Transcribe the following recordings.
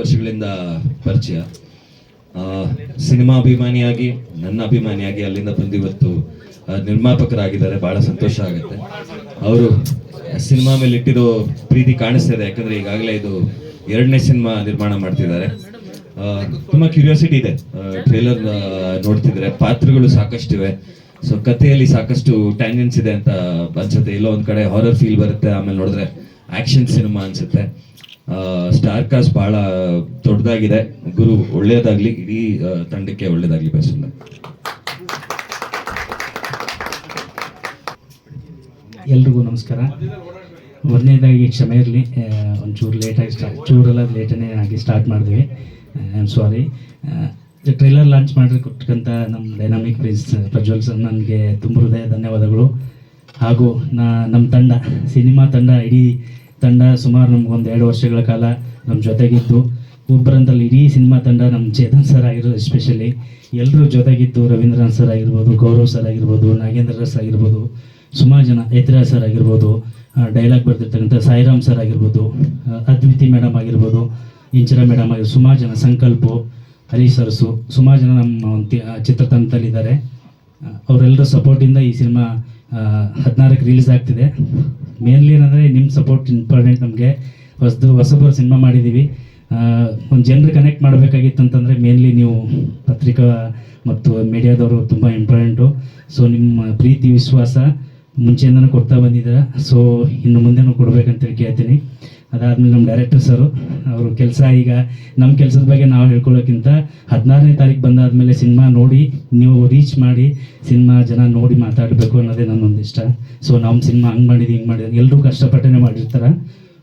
ವರ್ಷಗಳಿಂದ ಪರಿಚಯ. ಸಿನಿಮಾ ಅಭಿಮಾನಿಯಾಗಿ, ನನ್ನ ಅಭಿಮಾನಿಯಾಗಿ ಅಲ್ಲಿಂದ ಬಂದು ಇವತ್ತು ನಿರ್ಮಾಪಕರಾಗಿದ್ದಾರೆ. ಬಹಳ ಸಂತೋಷ ಆಗುತ್ತೆ. ಅವರು ಸಿನಿಮಾ ಮೇಲೆ ಇಟ್ಟಿರೋ ಪ್ರೀತಿ ಕಾಣಿಸ್ತಾ ಇದೆ. ಯಾಕಂದ್ರೆ ಈಗಾಗಲೇ ಇದು ಎರಡನೇ ಸಿನಿಮಾ ನಿರ್ಮಾಣ ಮಾಡ್ತಿದ್ದಾರೆ. ತುಂಬಾ ಕ್ಯೂರಿಯಾಸಿಟಿ ಇದೆ. ಟ್ರೇಲರ್ ನೋಡ್ತಿದ್ರೆ ಪಾತ್ರಗಳು ಸಾಕಷ್ಟಿವೆ ಸೊ ಕಥೆಯಲ್ಲಿ ಸಾಕಷ್ಟು ಟ್ಯಾಂಜೆನ್ಸ್ ಇದೆ ಅಂತ ಅನ್ಸುತ್ತೆ. ಎಲ್ಲೋ ಒಂದ್ ಕಡೆ ಹಾರರ್ ಫೀಲ್ ಬರುತ್ತೆ. ಆಮೇಲೆ ನೋಡಿದ್ರೆ ಆಕ್ಷನ್ ಸಿನಿಮಾ ಅನ್ಸುತ್ತೆ. ಸ್ಟಾರ್ ಕಾಸ್ಟ್ ಬಹಳ ದೊಡ್ಡದಾಗಿದೆ. ಗುರು ಒಳ್ಳೇದಾಗ್ಲಿ, ಇಡೀ ತಂಡಕ್ಕೆ ಒಳ್ಳೇದಾಗ್ಲಿ ಬೆಸ್ಟ್ ಎಲ್ರಿಗೂ ನಮಸ್ಕಾರ. ಮೊದಲನೇದಾಗಿ ಕ್ಷಮೆ ಇರಲಿ. ಒಂಚೂರು ಲೇಟಾಗಿ ಸ್ಟಾರ್ಟ್ ಚೂರೆಲ್ಲ ಲೇಟನೇ ಆಗಿ ಸ್ಟಾರ್ಟ್ ಮಾಡಿದ್ವಿ. I am sorry trailer launch ಮಾಡಿ ಕೊಟ್ಟಕ್ಕಂಥ ನಮ್ಮ ಡೈನಾಮಿಕ್ ಪ್ರಿನ್ಸ್ ಪ್ರಜ್ವಲ್ ಸರ್ ನನಗೆ ತುಂಬ ಹೃದಯ ಧನ್ಯವಾದಗಳು. ಹಾಗೂ ನಾ ನಮ್ಮ ತಂಡ, ಸಿನಿಮಾ ತಂಡ ಇಡೀ ತಂಡ ಸುಮಾರು ನಮ್ಗೊಂದು ಎರಡು ವರ್ಷಗಳ ಕಾಲ ನಮ್ಮ ಜೊತೆಗಿದ್ದು. ಒಬ್ಬರಂತಲ್ಲಿ ಇಡೀ ಸಿನಿಮಾ ತಂಡ ನಮ್ಮ ಚೇತನ್ ಸರ್ ಆಗಿರೋದು ಎಸ್ಪೆಷಲಿ ಎಲ್ಲರೂ ಜೊತೆಗಿದ್ದು ರವೀಂದ್ರನಾಥ್ ಸರ್ ಆಗಿರ್ಬೋದು, ಗೌರವ್ ಸರ್ ಆಗಿರ್ಬೋದು, ನಾಗೇಂದ್ರ ರಸ್ ಆಗಿರ್ಬೋದು, ಸುಮಾರು ಜನ ಯತಿರಾಜ್ ಸರ್ ಆಗಿರ್ಬೋದು ಡೈಲಾಗ್ ಬರ್ತಿರ್ತಕ್ಕಂಥ ಸಾಯಿರಾಮ್ ಸರ್ ಆಗಿರ್ಬೋದು ಅದ್ವಿತಿ ಮೇಡಮ್ ಆಗಿರ್ಬೋದು, ಇಂಚರ ಮೇಡಮ್ ಆಗಿರ್ಬೋದು, ಸುಮಾರು ಜನ ಸಂಕಲ್ಪ ಹರೀಶ್ ಸರ್ಸು ಸುಮಾರು ಜನ ನಮ್ಮ ಚಿತ್ರತಂಡದಲ್ಲಿದ್ದಾರೆ. ಅವರೆಲ್ಲರ ಸಪೋರ್ಟಿಂದ ಈ ಸಿನಿಮಾ ಹದಿನಾರಕ್ಕೆ ರಿಲೀಸ್ ಆಗ್ತಿದೆ. ಮೇನ್ಲಿ ಏನಂದರೆ ನಿಮ್ಮ ಸಪೋರ್ಟ್ ಇಂಪಾರ್ಟೆಂಟ್ ನಮಗೆ. ಹೊಸದು, ಹೊಸಬರು ಸಿನಿಮಾ ಮಾಡಿದ್ದೀವಿ ಒಂದು ಜನರು ಕನೆಕ್ಟ್ ಮಾಡಬೇಕಾಗಿತ್ತು ಅಂತಂದರೆ ಮೇನ್ಲಿ ನೀವು ಪತ್ರಿಕಾ ಮತ್ತು ಮೀಡಿಯಾದವರು ತುಂಬ ಇಂಪಾರ್ಟೆಂಟು ಸೊ ನಿಮ್ಮ ಪ್ರೀತಿ, ವಿಶ್ವಾಸ ಮುಂಚೆಯಿಂದನೂ ಕೊಡ್ತಾ ಬಂದಿದ್ದೀರಾ. ಸೊ ಇನ್ನು ಮುಂದೆನೂ ಕೊಡಬೇಕಂತೇಳಿ ಕೇಳ್ತೀನಿ. ಅದಾದ್ಮೇಲೆ ನಮ್ಮ ಡೈರೆಕ್ಟರ್ ಸರು ಅವರು ಕೆಲಸ ಈಗ ನಮ್ಮ ಕೆಲಸದ ಬಗ್ಗೆ ನಾವು ಹೇಳ್ಕೊಳ್ಳೋಕ್ಕಿಂತ ಹದಿನಾರನೇ ತಾರೀಕು ಬಂದಾದ್ಮೇಲೆ ಸಿನಿಮಾ ನೋಡಿ ನೀವು ರೀಚ್ ಮಾಡಿ ಸಿನಿಮಾ ಜನ ನೋಡಿ ಮಾತಾಡಬೇಕು ಅನ್ನೋದೇ ನನ್ನೊಂದು ಇಷ್ಟ. ಸೊ ನಮ್ಮ ಸಿನಿಮಾ ಹಂಗೆ ಮಾಡಿದ್ವಿ, ಹಿಂಗೆ ಮಾಡಿದ್ವಿ ಎಲ್ಲರೂ ಕಷ್ಟಪಟ್ಟೇ ಮಾಡಿರ್ತಾರೆ.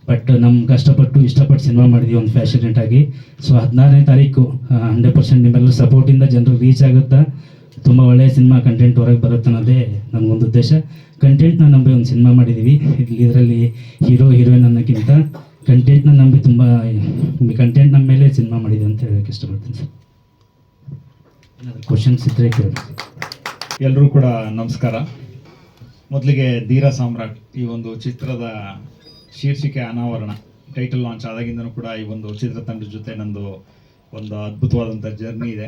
ಬಟ್ ನಮ್ಮ ಕಷ್ಟಪಟ್ಟು ಇಷ್ಟಪಟ್ಟು ಸಿನಿಮಾ ಮಾಡಿದ್ವಿ ಒಂದು ಫ್ಯಾಷನೇಟ್ ಆಗಿ ಸೊ ಹದಿನಾರನೇ ತಾರೀಕು ಹಂಡ್ರೆಡ್ ಪರ್ಸೆಂಟ್ ನಿಮ್ಮೆಲ್ಲ ಸಪೋರ್ಟಿಂದ ಜನರು ರೀಚ್ ಆಗುತ್ತಾ? ತುಂಬ ಒಳ್ಳೆಯ ಸಿನಿಮಾ ಕಂಟೆಂಟ್ ಹೊರಗೆ ಬರುತ್ತೆ ಅನ್ನೋದೇ ನನಗೊಂದು ಉದ್ದೇಶ. ಕಂಟೆಂಟ್ನ ನಂಬಿ ಒಂದು ಸಿನಿಮಾ ಮಾಡಿದ್ದೀವಿ ಇಲ್ಲಿ ಇದರಲ್ಲಿ ಹೀರೋ ಹೀರೋಯಿನ್ ಅನ್ನೋಕ್ಕಿಂತ ಕಂಟೆಂಟ್ನ ನಂಬಿ ತುಂಬ ಕಂಟೆಂಟ್ ನಮ್ಮ ಮೇಲೆ ಸಿನಿಮಾ ಮಾಡಿದೆ ಅಂತ ಹೇಳಕ್ಕೆ ಇಷ್ಟಪಡ್ತೀನಿ ಸರ್. ಏನಾದರೂ ಕ್ವಶನ್ಸ್ ಇದ್ದರೆ ಕೇಳಿ ಎಲ್ಲರೂ ಕೂಡ ನಮಸ್ಕಾರ. ಮೊದಲಿಗೆ ಧೀರ ಸಾಮ್ರಾಟ್ ಈ ಒಂದು ಚಿತ್ರದ ಶೀರ್ಷಿಕೆ ಅನಾವರಣ ಟೈಟಲ್ ಲಾಂಚ್ ಆದಾಗಿಂದನೂ ಕೂಡ ಈ ಒಂದು ಚಿತ್ರತಂಡದ ಜೊತೆ ನಂದು ಒಂದು ಅದ್ಭುತವಾದಂಥ ಜರ್ನಿ ಇದೆ.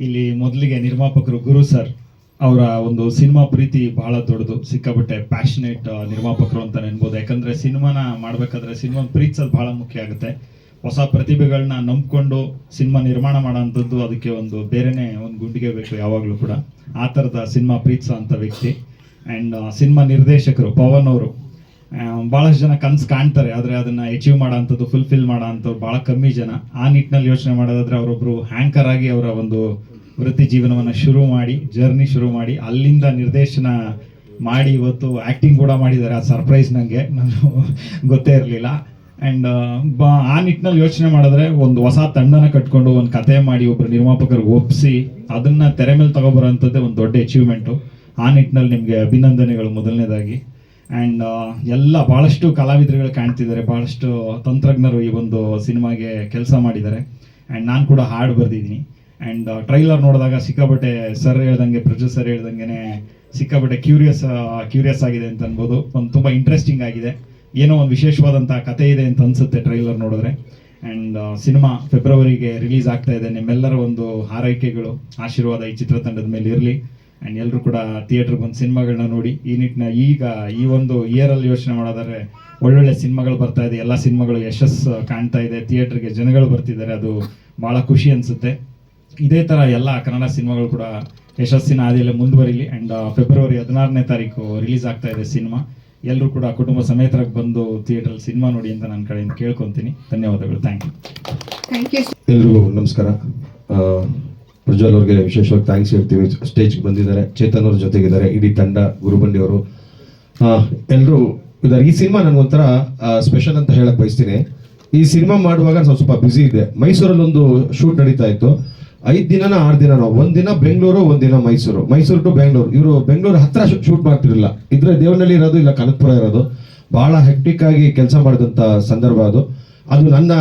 ಇಲ್ಲಿ ಮೊದಲಿಗೆ ನಿರ್ಮಾಪಕರು ಗುರು ಸರ್ ಅವರ ಒಂದು ಸಿನಿಮಾ ಪ್ರೀತಿ ಬಹಳ ದೊಡ್ಡದು. ಸಿಕ್ಕಾಪಟ್ಟೆ ಪ್ಯಾಷನೇಟ್ ನಿರ್ಮಾಪಕರು ಅಂತ ನೆನ್ಬೋದು. ಯಾಕಂದ್ರೆ ಸಿನಿಮಾನ ಮಾಡಬೇಕಾದ್ರೆ ಸಿನಿಮಾ ಪ್ರೀತಿಸೋದು ಬಹಳ ಮುಖ್ಯ ಆಗುತ್ತೆ. ಹೊಸ ಪ್ರತಿಭೆಗಳನ್ನ ನಂಬ್ಕೊಂಡು ಸಿನಿಮಾ ನಿರ್ಮಾಣ ಮಾಡೋಂಥದ್ದು ಅದಕ್ಕೆ ಒಂದು ಬೇರೆನೇ ಒಂದು ಗುಂಡಿಗೆ ಬೇಕು ಯಾವಾಗಲೂ ಕೂಡ. ಆ ಥರದ ಸಿನಿಮಾ ಪ್ರೀತಿಸೋ ಅಂಥ ವ್ಯಕ್ತಿ. ಆ್ಯಂಡ್ ಸಿನಿಮಾ ನಿರ್ದೇಶಕರು, ಪವನ್ ಅವರು ಭಾಳಷ್ಟು ಜನ ಕನ್ಸು ಕಾಣ್ತಾರೆ, ಆದರೆ ಅದನ್ನ ಅಚೀವ್ ಮಾಡೋ ಅಂಥದ್ದು ಫುಲ್ಫಿಲ್ ಮಾಡೋ ಅಂಥವ್ರು ಭಾಳ ಕಮ್ಮಿ ಜನ. ಆ ನಿಟ್ಟಿನಲ್ಲಿ ಯೋಚನೆ ಮಾಡೋದಾದ್ರೆ ಅವರೊಬ್ಬರು ಹ್ಯಾಂಕರ್ ಆಗಿ ಅವರ ಒಂದು ವೃತ್ತಿ ಜೀವನವನ್ನು ಶುರು ಮಾಡಿ ಜರ್ನಿ ಶುರು ಮಾಡಿ, ಅಲ್ಲಿಂದ ನಿರ್ದೇಶನ ಮಾಡಿ, ಇವತ್ತು ಆ್ಯಕ್ಟಿಂಗ್ ಕೂಡ ಮಾಡಿದ್ದಾರೆ. ಆ ಸರ್ಪ್ರೈಸ್ ನನಗೆ ನಾನು ಗೊತ್ತೇ ಇರಲಿಲ್ಲ. ಆ್ಯಂಡ್ ಆ ನಿಟ್ಟಿನಲ್ಲಿ ಯೋಚನೆ ಮಾಡಿದ್ರೆ ಒಂದು ಹೊಸ ತಂಡನ ಕಟ್ಕೊಂಡು ಒಂದು ಕತೆ ಮಾಡಿ ಒಬ್ಬರು ನಿರ್ಮಾಪಕರಿಗೆ ಒಪ್ಪಿಸಿ ಅದನ್ನ ತೆರೆ ಮೇಲೆ ತಗೊಬರೋಂಥದ್ದೇ ಒಂದು ದೊಡ್ಡ ಅಚೀವ್ಮೆಂಟು ಆ ನಿಟ್ಟಿನಲ್ಲಿ ನಿಮಗೆ ಅಭಿನಂದನೆಗಳು ಮೊದಲನೇದಾಗಿ. ಆ್ಯಂಡ್ ಎಲ್ಲ ಭಾಳಷ್ಟು ಕಲಾವಿದರುಗಳು ಕಾಣ್ತಿದ್ದಾರೆ ಭಾಳಷ್ಟು ತಂತ್ರಜ್ಞರು ಈ ಒಂದು ಸಿನಿಮಾಗೆ ಕೆಲಸ ಮಾಡಿದ್ದಾರೆ. ಆ್ಯಂಡ್ ನಾನು ಕೂಡ ಹಾಡು ಬರೆದಿದ್ದೀನಿ. ಆ್ಯಂಡ್ ಟ್ರೈಲರ್ ನೋಡಿದಾಗ ಸಿಕ್ಕಾಪಟ್ಟೆ ಸರ್ ಹೇಳ್ದಂಗೆ, ಪ್ರೊಡ್ಯೂಸರ್ ಹೇಳ್ದಂಗೆ ಸಿಕ್ಕಾಪಟ್ಟೆ ಕ್ಯೂರಿಯಸ್ ಕ್ಯೂರಿಯಸ್ ಆಗಿದೆ ಅಂತ ಅನ್ಬೋದು. ಒಂದು ತುಂಬ ಇಂಟ್ರೆಸ್ಟಿಂಗ್ ಆಗಿದೆ. ಏನೋ ಒಂದು ವಿಶೇಷವಾದಂಥ ಕತೆ ಇದೆ ಅಂತ ಅನಿಸುತ್ತೆ ಟ್ರೈಲರ್ ನೋಡಿದ್ರೆ. ಆ್ಯಂಡ್ ಸಿನಿಮಾ ಫೆಬ್ರವರಿಗೆ ರಿಲೀಸ್ ಆಗ್ತಾ ಇದೆ. ನಿಮ್ಮೆಲ್ಲರ ಒಂದು ಹಾರೈಕೆಗಳು, ಆಶೀರ್ವಾದ ಈ ಚಿತ್ರತಂಡದ ಮೇಲೆ ಇರಲಿ ಆ್ಯಂಡ್ ಎಲ್ಲರೂ ಕೂಡ ಥಿಯೇಟ್ರಿಗೆ ಬಂದು ಸಿನಿಮಾಗಳನ್ನ ನೋಡಿ ಈ ನಿಟ್ಟಿನ ಈಗ ಈ ಒಂದು ಇಯರಲ್ಲಿ ಯೋಚನೆ ಮಾಡೋದಾದ್ರೆ ಒಳ್ಳೊಳ್ಳೆ ಸಿನಿಮಾಗಳು ಬರ್ತಾ ಇದೆ. ಎಲ್ಲ ಸಿನಿಮಾಗಳು ಯಶಸ್ಸು ಕಾಣ್ತಾ ಇದೆ. ಥಿಯೇಟ್ರಿಗೆ ಜನಗಳು ಬರ್ತಿದ್ದಾರೆ. ಅದು ಭಾಳ ಖುಷಿ ಅನಿಸುತ್ತೆ. ಇದೇ ಥರ ಎಲ್ಲ ಕನ್ನಡ ಸಿನಿಮಾಗಳು ಕೂಡ ಯಶಸ್ಸಿನ ಹಾದಿಯಲ್ಲಿ ಮುಂದುವರಿಲಿ. ಆ್ಯಂಡ್ ಫೆಬ್ರವರಿ ಹದಿನಾರನೇ ತಾರೀಕು ರಿಲೀಸ್ ಆಗ್ತಾ ಇದೆ ಸಿನಿಮಾ. ಎಲ್ಲರೂ ಕೂಡ ಕುಟುಂಬ ಸಮೇತರಾಗಿ ಬಂದು ಥಿಯೇಟ್ರಲ್ಲಿ ಸಿನಿಮಾ ನೋಡಿ ಅಂತ ನನ್ನ ಕಡೆಯಿಂದ ಕೇಳ್ಕೊತೀನಿ. ಧನ್ಯವಾದಗಳು. ಥ್ಯಾಂಕ್ ಯು ಥ್ಯಾಂಕ್ ಯು ಎಲ್ರಿಗೂ ನಮಸ್ಕಾರ. ಆ, ಪ್ರಜ್ವಲ್ ಅವ್ರಿಗೆ ವಿಶೇಷವಾಗಿ ಥ್ಯಾಂಕ್ಸ್ ಹೇಳ್ತೀವಿ. ಸ್ಟೇಜ್ಗೆ ಬಂದಿದ್ದಾರೆ. ಚೇತನ್ ಅವ್ರ ಜೊತೆಗಿದ್ದಾರೆ. ಇಡೀ ತಂಡ, ಗುರುಬಂಡಿ ಅವರು. ಎಲ್ಲರೂ ಇದ್ದಾರೆ ಈ ಸಿನಿಮಾ ನನಗೊಂಥರ ಸ್ಪೆಷಲ್ ಅಂತ ಹೇಳಕ್ ಬಯಸ್ತೀನಿ. ಈ ಸಿನಿಮಾ ಮಾಡುವಾಗ ಸ್ವಲ್ಪ ಸ್ವಲ್ಪ ಬ್ಯುಸಿ ಇದೆ ಮೈಸೂರಲ್ಲಿ ಒಂದು ಶೂಟ್ ನಡೀತಾ ಇತ್ತು. ಐದು ದಿನನ ಆರು ದಿನ ನಾವು ದಿನ ಬೆಂಗಳೂರು ಒಂದಿನ ದಿನ ಮೈಸೂರು. ಮೈಸೂರು ಟು ಬೆಂಗಳೂರು. ಇವರು ಬೆಂಗಳೂರು ಹತ್ರ ಶೂಟ್ ಮಾಡ್ತಿರಲಿಲ್ಲ. ಇದ್ರೆ ದೇವನಹಳ್ಳಿ ಇರೋದು, ಇಲ್ಲ ಕನಕಪುರ ಇರೋದು. ಬಹಳ ಹೆಕ್ಟಿಕ್ ಆಗಿ ಕೆಲಸ ಮಾಡಿದಂಥ ಸಂದರ್ಭ ಅದು. ಅದು ನನ್ನ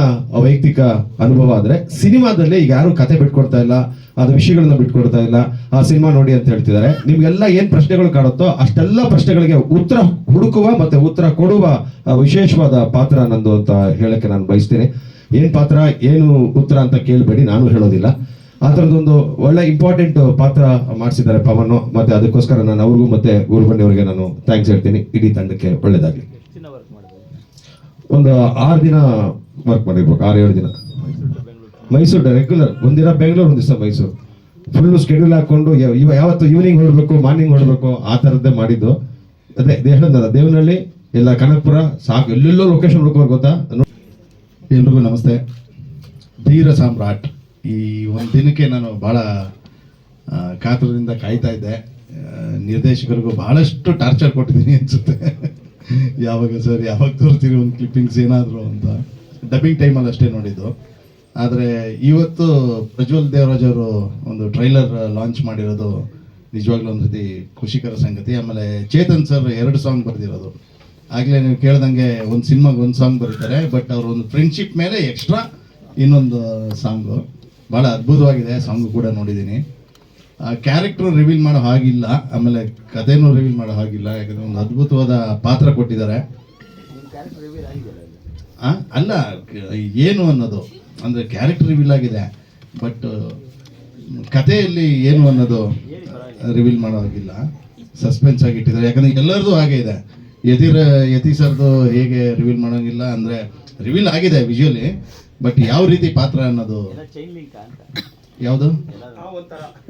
ವೈಯಕ್ತಿಕ ಅನುಭವ ಆದ್ರೆ ಸಿನಿಮಾದಲ್ಲಿ ಈಗ ಯಾರು ಕತೆ ಬಿಟ್ಕೊಡ್ತಾ ಇಲ್ಲ, ಅದ ವಿಷಯಗಳನ್ನ ಬಿಟ್ಕೊಡ್ತಾ ಇಲ್ಲ, ಆ ಸಿನಿಮಾ ನೋಡಿ ಅಂತ ಹೇಳ್ತಿದ್ದಾರೆ. ನಿಮ್ಗೆಲ್ಲ ಏನ್ ಪ್ರಶ್ನೆಗಳು ಕಾಡುತ್ತೋ ಅಷ್ಟೆಲ್ಲ ಪ್ರಶ್ನೆಗಳಿಗೆ ಉತ್ತರ ಹುಡುಕುವ ಮತ್ತೆ ಉತ್ತರ ಕೊಡುವ ವಿಶೇಷವಾದ ಪಾತ್ರ ನಂದು ಅಂತ ಹೇಳಕ್ಕೆ ನಾನು ಬಯಸ್ತೇನೆ. ಏನು ಪಾತ್ರ, ಏನು ಉತ್ತರ ಅಂತ ಕೇಳಬೇಡಿ, ನಾನು ಹೇಳೋದಿಲ್ಲ. ಆ ಥರದೊಂದು ಒಳ್ಳೆ ಇಂಪಾರ್ಟೆಂಟ್ ಪಾತ್ರ ಮಾಡಿಸಿದ್ದಾರೆ ಪವನ್, ಮತ್ತೆ ಅದಕ್ಕೋಸ್ಕರ ನಾನು ಅವ್ರಿಗೂ ಮತ್ತೆ ಗುರುಬಂಡಿ ಅವರಿಗೆ ನಾನು ಥ್ಯಾಂಕ್ಸ್ ಹೇಳ್ತೀನಿ. ಇಡೀ ತಂಡಕ್ಕೆ ಒಳ್ಳೇದಾಗಲಿ. ಒಂದು ಆರು ದಿನ ವರ್ಕ್ ಮಾಡಿರ್ಬೇಕು, ಆರು ಏಳು ದಿನ. ಮೈಸೂರು ರೆಗ್ಯುಲರ್ ಒಂದಿನ ಬೆಂಗಳೂರು ಒಂದು ದಿವಸ ಮೈಸೂರು. ಫುಲ್ಲು ಸ್ಕೆಡ್ಯೂಲ್ ಹಾಕೊಂಡು ಇವ, ಯಾವತ್ತು ಈವ್ನಿಂಗ್ ಹೊರಡಬೇಕು ಮಾರ್ನಿಂಗ್ ಹೊರಡಬೇಕು ಆ ಥರದ್ದೇ ಮಾಡಿದ್ದು. ಅದೇ ಹೇಳಿದ್ನಲ್ಲ ದೇವನಹಳ್ಳಿ ಇಲ್ಲ ಕನಕಪುರ, ಸಾಕು, ಎಲ್ಲೆಲ್ಲೋ ಲೊಕೇಶನ್ ಹುಡುಕೋರು ಗೊತ್ತಾ ಎಲ್ರಿಗೂ ನಮಸ್ತೆ. ಧೀರ ಸಾಮ್ರಾಟ್. ಈ ಒಂದು ದಿನಕ್ಕೆ ನಾನು ಭಾಳ ಕಾತುರದಿಂದ ಕಾಯ್ತಾ ಇದ್ದೆ. ನಿರ್ದೇಶಕರಿಗೂ ಬಹಳಷ್ಟು ಟಾರ್ಚರ್ ಕೊಟ್ಟಿದ್ದೀನಿ ಅನ್ಸುತ್ತೆ. ಯಾವಾಗ ಸರ್, ಯಾವಾಗ ತೋರ್ತೀರಿ ಒಂದು ಕ್ಲಿಪ್ಪಿಂಗ್ಸ್ ಏನಾದರೂ ಅಂತ. ಡಬ್ಬಿಂಗ್ ಟೈಮಲ್ಲಿ ಅಷ್ಟೇ ನೋಡಿದ್ದು. ಆದರೆ ಇವತ್ತು ಪ್ರಜ್ವಲ್ ದೇವರಾಜ್ ಅವರು ಒಂದು ಟ್ರೈಲರ್ ಲಾಂಚ್ ಮಾಡಿರೋದು ನಿಜವಾಗ್ಲೂ ಒಂದು ರೀತಿ ಖುಷಿಕರ ಸಂಗತಿ. ಆಮೇಲೆ ಚೇತನ್ ಸರ್ ಎರಡು ಸಾಂಗ್ ಬರೆದಿರೋದು. ಆಗಲೇ ನೀವು ಕೇಳ್ದಂಗೆ ಒಂದು ಸಿನಿಮಾಗೆ ಒಂದು ಸಾಂಗ್ ಬರೀತಾರೆ ಬಟ್ ಅವರು ಒಂದು ಫ್ರೆಂಡ್ಶಿಪ್ ಮೇಲೆ ಎಕ್ಸ್ಟ್ರಾ ಇನ್ನೊಂದು ಸಾಂಗು ಭಾಳ ಅದ್ಭುತವಾಗಿದೆ ಸಾಂಗು ಕೂಡ ನೋಡಿದ್ದೀನಿ. ಕ್ಯಾರೆಕ್ಟರ್ ರಿವೀಲ್ ಮಾಡೋ ಹಾಗಿಲ್ಲ, ಆಮೇಲೆ ಕಥೆನೂ ರಿವೀಲ್ ಮಾಡೋ ಹಾಗಿಲ್ಲ, ಯಾಕಂದ್ರೆ ಒಂದು ಅದ್ಭುತವಾದ ಪಾತ್ರ ಕೊಟ್ಟಿದ್ದಾರೆ. ಅಲ್ಲ, ಏನು ಅನ್ನೋದು, ಅಂದರೆ ಕ್ಯಾರೆಕ್ಟರ್ ರಿವೀಲ್ ಆಗಿದೆ ಬಟ್ ಕಥೆಯಲ್ಲಿ ಏನು ಅನ್ನೋದು ರಿವೀಲ್ ಮಾಡೋ ಹಾಗಿಲ್ಲ. ಸಸ್ಪೆನ್ಸ್ ಆಗಿ ಇಟ್ಟಿದ್ದಾರೆ, ಯಾಕಂದ್ರೆ ಎಲ್ಲರದು ಹಾಗೆ ಇದೆ. ಯತಿರ, ಯತಿ ಸರ್ದು ಹೇಗೆ ರಿವೀಲ್ ಮಾಡೋಂಗಿಲ್ಲ, ಅಂದರೆ ರಿವೀಲ್ ಆಗಿದೆ ವಿಜುವಲಿ ಬಟ್ ಯಾವ ರೀತಿ ಪಾತ್ರ ಅನ್ನೋದು ಯಾವುದು?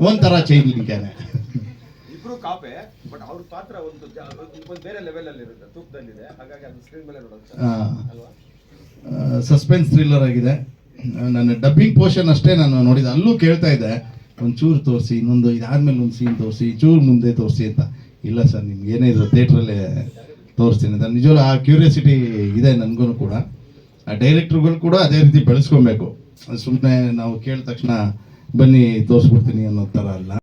ಒಂಥರ. ಚೈನ್ ಇದ್ದಾನೆ ಇಬ್ರು ಕಾಪೆ ಬಟ್ ಅವ್ರ ಪಾತ್ರ ಒಂದು ಒಂದು ಬೇರೆ ಲೆವೆಲ್ ಅಲ್ಲಿ ಇರುತ್ತೆ ತೂಕದಲ್ಲಿದೆ. ಹಾಗಾಗಿ ಅದು ಸ್ಕ್ರೀನ್ ಮೇಲೆ ನೋಡೋದು ಸಸ್ಪೆನ್ಸ್ ಥ್ರಿಲ್ಲರ್ ಆಗಿದೆ. ನನ್ನ ಡಬ್ಬಿಂಗ್ ಪೋರ್ಷನ್ ಅಷ್ಟೇ ನಾನು ನೋಡಿದೆ ಅಲ್ಲೂ ಕೇಳ್ತಾ ಇದ್ದೆ ಒಂದು ಚೂರು ತೋರಿಸಿ ಇನ್ನೊಂದು ಇದಾದ್ಮೇಲೆ ಒಂದು ಸೀನ್ ತೋರಿಸಿ ಚೂರು ಮುಂದೆ ತೋರಿಸಿ ಅಂತ. ಇಲ್ಲ ಸರ್ ನಿಮ್ಗೆ ಏನೇ ಇದ್ರು ಥಿಯೇಟ್ರಲ್ಲೇ ತೋರಿಸ್ತೀನಿ. ಅಂತ ನಿಜವಲ್ಲ ಆ ಕ್ಯೂರಿಯಾಸಿಟಿ ಇದೆ ನನಗೂ ಕೂಡ. ಆ ಡೈರೆಕ್ಟ್ರುಗಳು ಕೂಡ ಅದೇ ರೀತಿ ಬೆಳೆಸ್ಕೊಬೇಕು. ಸುಮ್ಮನೆ ನಾವು ಕೇಳಿದ ತಕ್ಷಣ ಬನ್ನಿ ತೋರಿಸ್ಬಿಡ್ತೀನಿ ಅನ್ನೋ ಥರ ಅಲ್ಲ.